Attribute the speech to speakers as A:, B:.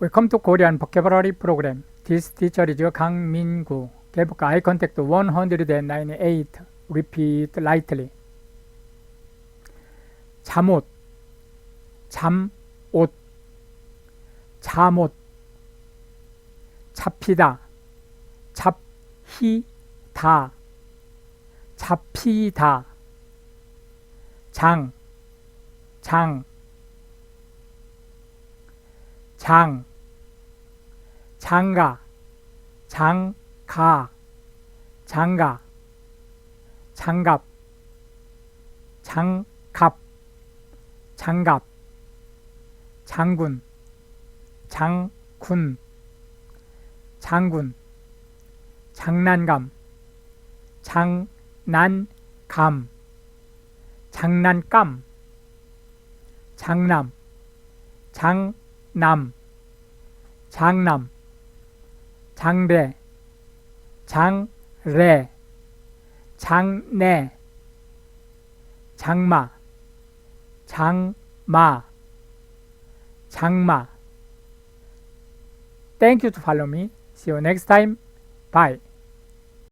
A: Welcome to Korean Vocabulary Program. This teacher is 강민구. Give eye contact 198. Repeat lightly. 잠옷, 잠옷, 잠옷, 잡히다, 잡히다, 잡히다, 장, 장, 장, 장가, 장가, 장가, 장갑, 장갑, 장갑, 장군, 장군, 장군, 장난감, 장난감, 장난감, 장남, 장 남, 장남, 장래, 장래, 장내, 장마, 장마, 장마. Thank you to follow me. See you next time. Bye.